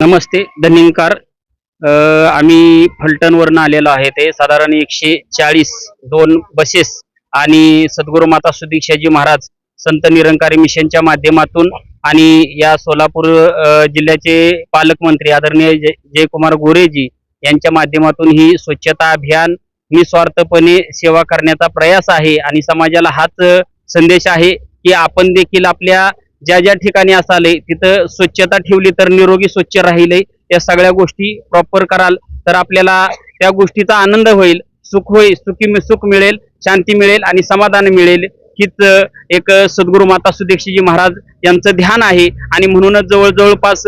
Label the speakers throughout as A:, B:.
A: नमस्ते धन्यंकार. आम्ही फलटणवरून आलेलो आहे ते साधारण एकशे चाळीस दोन बसेस आणि सद्गुरू माता सुदीक्षाजी महाराज संत निरंकारी मिशनच्या माध्यमातून आणि या सोलापूर जिल्ह्याचे पालकमंत्री आदरणीय जय जयकुमार गोरेजी यांच्या माध्यमातून ही स्वच्छता अभियान निस्वार्थपणे सेवा करण्याचा प्रयास आहे आणि समाजाला हाच संदेश आहे की आपण देखील आपल्या ज्या ज्या ठिकाणी असाले तिथं स्वच्छता ठेवली तर निरोगी स्वच्छ राहिले या सगळ्या गोष्टी प्रॉपर कराल. तर आपल्याला त्या गोष्टीचा आनंद होईल सुख होईल सुखी सुख मिळेल शांती मिळेल आणि समाधान मिळेल. हीच एक सद्गुरु सद्गुरू माता सुदीक्षीजी महाराज यांचं ध्यान आहे. आणि म्हणूनच जवळ जवळपास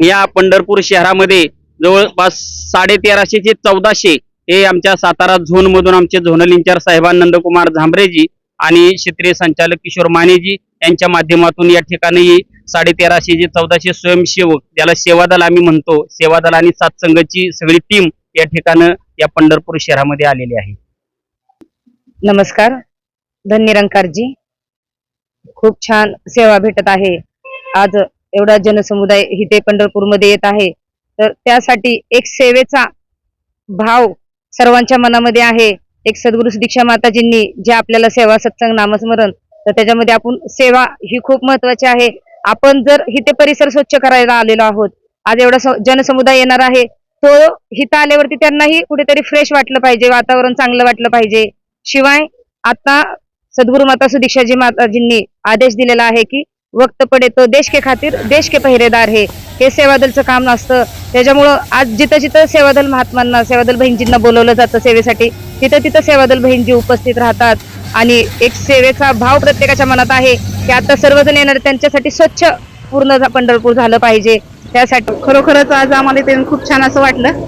A: या पंढरपूर शहरामध्ये जवळपास साडे तेराशे ते चौदाशे हे आमच्या सातारा झोनमधून आमचे झोनल इंचार्ज साहेबान नंदकुमार झांबरेजी आणि क्षेत्रीय संचालक किशोर मानेजी यांच्या माध्यमातून या ठिकाणी साडे तेराशे जे चौदाशे स्वयंसेवक ज्याला सेवादल आम्ही म्हणतो सेवादल आणि सातसंघची सगळी टीम या ठिकाणं या पंढरपूर शहरामध्ये आलेली आहे.
B: नमस्कार. धन्यरंकारजी खूप छान सेवा भेटत आहे. आज एवढा जनसमुदाय इथे पंढरपूरमध्ये येत आहे. तर त्यासाठी एक सेवेचा भाव सर्वांच्या मनामध्ये आहे. एक सद्गुरु दीक्षा माताजींनी जे आपल्याला सेवा सत्संग नामस्मरण तर त्याच्यामध्ये आपण सेवा ही खूप महत्वाची आहे. आपण जर इथे परिसर स्वच्छ करायला आलेलो आहोत आज एवढा जनसमुदाय येणार आहे तो इथं आल्यावरती त्यांनाही कुठेतरी फ्रेश वाटलं पाहिजे वातावरण चांगलं वाटलं पाहिजे. शिवाय आता सद्गुरु माता सुदीक्षाजी माताजींनी आदेश दिलेला आहे की वक्त पडे तो देश के खातीर देश के पहिरेदार हे. हे सेवादलचं काम असतं. त्याच्यामुळं आज जिथं जिथं सेवादल महात्मांना सेवादल बहिणजींना बोलवलं जातं सेवेसाठी तिथं तिथं सेवादल बहिणजी उपस्थित राहतात. आणि एक सेवेचा भाव प्रत्येकाच्या मनात आहे की आता सर्वजण येणार त्यांच्यासाठी स्वच्छ पूर्ण झा- पंढरपूर झालं पाहिजे. त्यासाठी
C: खरोखरच आज आम्हाला इथे खूप छान असं वाटलं.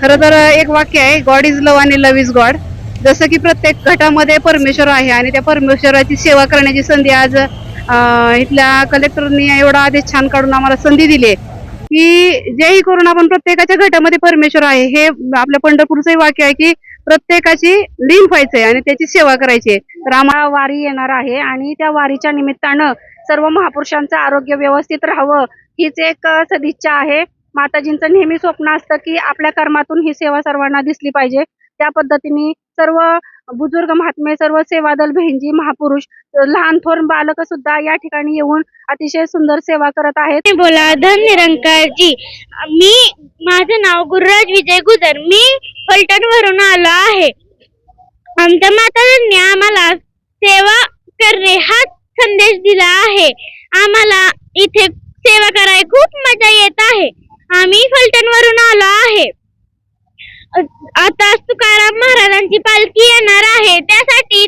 C: खरं तर एक वाक्य आहे गॉड इज लव आणि लव इज गॉड जसं की प्रत्येक घटामध्ये परमेश्वर आहे आणि त्या परमेश्वराची सेवा करण्याची संधी आज इथल्या कलेक्टरनी एवढा आदेश छान काढून आम्हाला संधी दिली आहे. की जेही करून आपण प्रत्येकाच्या घटामध्ये परमेश्वर आहे हे आपल्या पंढरपूरचंही वाक्य आहे की प्रत्येकाची लीन व्हायचंय आणि त्याची सेवा करायची आहे. तर आम्हाला वारी येणार आहे आणि त्या वारीच्या निमित्तानं सर्व महापुरुषांचं आरोग्य व्यवस्थित राहावं हीच एक सदिच्छा आहे. माताजींचं नेहमी स्वप्न असतं की आपल्या कर्मातून ही सेवा सर्वांना दिसली पाहिजे. त्या पद्धतीने सर्व बुजुर्ग महात्मे सर्व सेवादल बहिणजी महापुरुष लहान थोर बालक सुद्धा या ठिकाणी येऊन अतिशय सुंदर सेवा करत आहेत.
D: बोला धन निरंकारजी. मी माझं नाव गुरुराज विजय गुजर. मी फलटण वरून आलो आहे. आमच्या माताजींनी आम्हाला सेवा करणे हा संदेश दिला आहे. आम्हाला इथे सेवा करायला खूप मजा येत आहे. आम्ही फलटण वरून आलो आहे. आता तुकाराम महाराजांची पालखी येणार आहे. त्यासाठी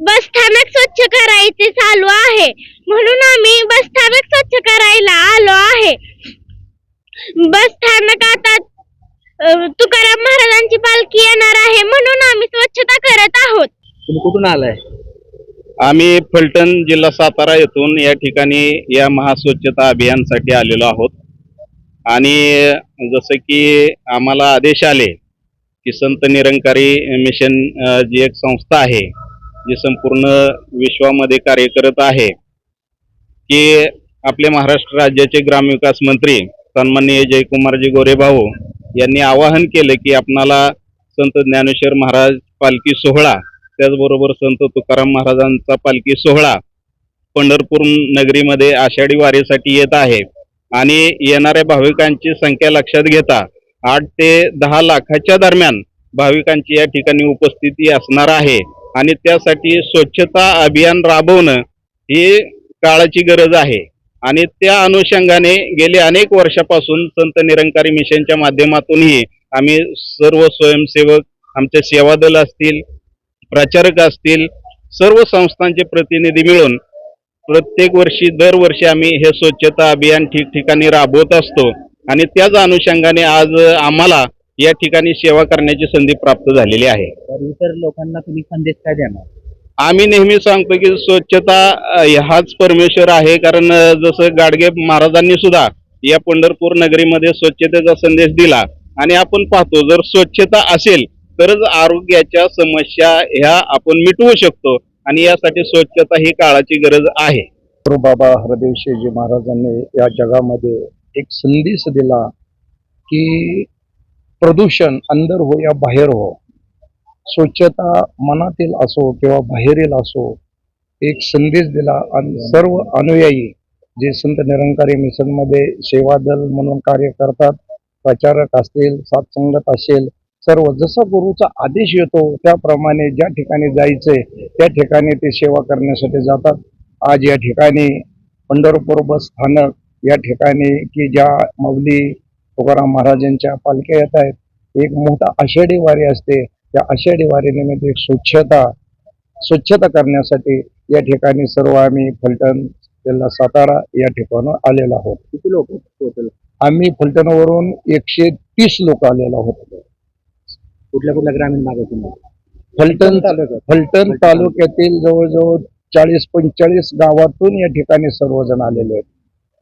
D: बस स्थानक स्वच्छ करायचे चालू आहे. म्हणून आम्ही बस स्थानक स्वच्छ करायला आलो आहे. बस स्थानक आता तुकाराम महाराजांची पालखी येणार आहे म्हणून आम्ही स्वच्छता करत आहोत.
A: तुम्ही कुठून आलाय?
E: आम्ही फलटण जिल्हा सातारा येथून या ठिकाणी या महास्वच्छता अभियानसाठी आलेलो आहोत. आणि जसं की आम्हाला आदेश आले की संत निरंकारी मिशन जी एक संस्था आहे जी संपूर्ण विश्वामध्ये कार्य करत आहे की आपले महाराष्ट्र राज्याचे ग्रामविकास मंत्री सन्माननीय जयकुमारजी गोरेभाऊ यांनी आवाहन केलं की आपणाला संत ज्ञानेश्वर महाराज पालखी सोहळा त्याचबरोबर संत तुकाराम महाराजांचा पालखी सोहळा पंढरपूर नगरीमध्ये आषाढी वारीसाठी येत आहे. आणि येणाऱ्या भाविकांची संख्या लक्षात घेता आठ ते दहा लाखाच्या दरम्यान भाविकांची या ठिकाणी उपस्थिती असणार आहे. आणि त्यासाठी स्वच्छता अभियान राबवणं ही काळाची गरज आहे. आणि त्या अनुषंगाने गेले अनेक वर्षापासून संत निरंकारी मिशनच्या माध्यमातूनही आम्ही सर्व स्वयंसेवक आमचे सेवादल असतील प्रचारक असतील सर्व संस्थांचे प्रतिनिधी मिळून प्रत्येक वर्षी दरवर्षी आम्ही हे स्वच्छता अभियान ठिकठिकाणी राबवत असतो आणि त्याच अनुषंगाने आज आम्हाला या ठिकाणी सेवा करण्याची संधी प्राप्त झालेली आहे.
A: तर इतर लोकांना तुम्ही संदेश काय देणार?
E: आम्ही नेहमी सांगतो की स्वच्छता हाच परमेश्वर आहे. कारण जसं गाडगे महाराजांनी सुद्धा या पंढरपूर नगरीमध्ये स्वच्छतेचा संदेश दिला. आणि आपण पाहतो जर स्वच्छता असेल तरच आरोग्याच्या समस्या ह्या आपण मिटवू शकतो. आणि यासाठी स्वच्छता ही काळाची गरज आहे.
F: गुरु बाबा हरदेव शेजी महाराजांनी या जगामध्ये एक संदेश दिला की प्रदूषण अंदर हो या बाहेर हो. स्वच्छता मनातील असो किंवा बाहेरील असो एक संदेश दिला आणि सर्व अनुयायी जे संत निरंकारी मिशनमध्ये सेवा दल म्हणून कार्य करतात प्रचारक असतील सातसंगत असेल सर्व जसा गुरुचा आदेश येतो त्याप्रमाणे ज्या ठिकाणी जायचे त्या ठिकाणी ते सेवा करण्यासाठी जातात. आज या ठिकाणी पंढरपूर बस स्थानक या ठिकाणी की ज्या मौली तुकाराम महाराजांच्या पालख्या येत आहेत एक मोठा आषाढी वारी असते. त्या आषाढी वारीनिमित्त एक स्वच्छता स्वच्छता करण्यासाठी या ठिकाणी सर्व आम्ही फलटण जिल्हा सातारा या ठिकाणून आलेलो आहोत. किती लोक टोटल? आम्ही फलटणवरून एकशे तीस लोक आलेलो आहोत.
G: कुठल्या कुठल्या ग्रामीण भागातून
F: फलटण फलटण तालुक्यातील जवळजवळ चाळीस पंचेचाळीस गावातून या ठिकाणी सर्वजण आलेले आहेत.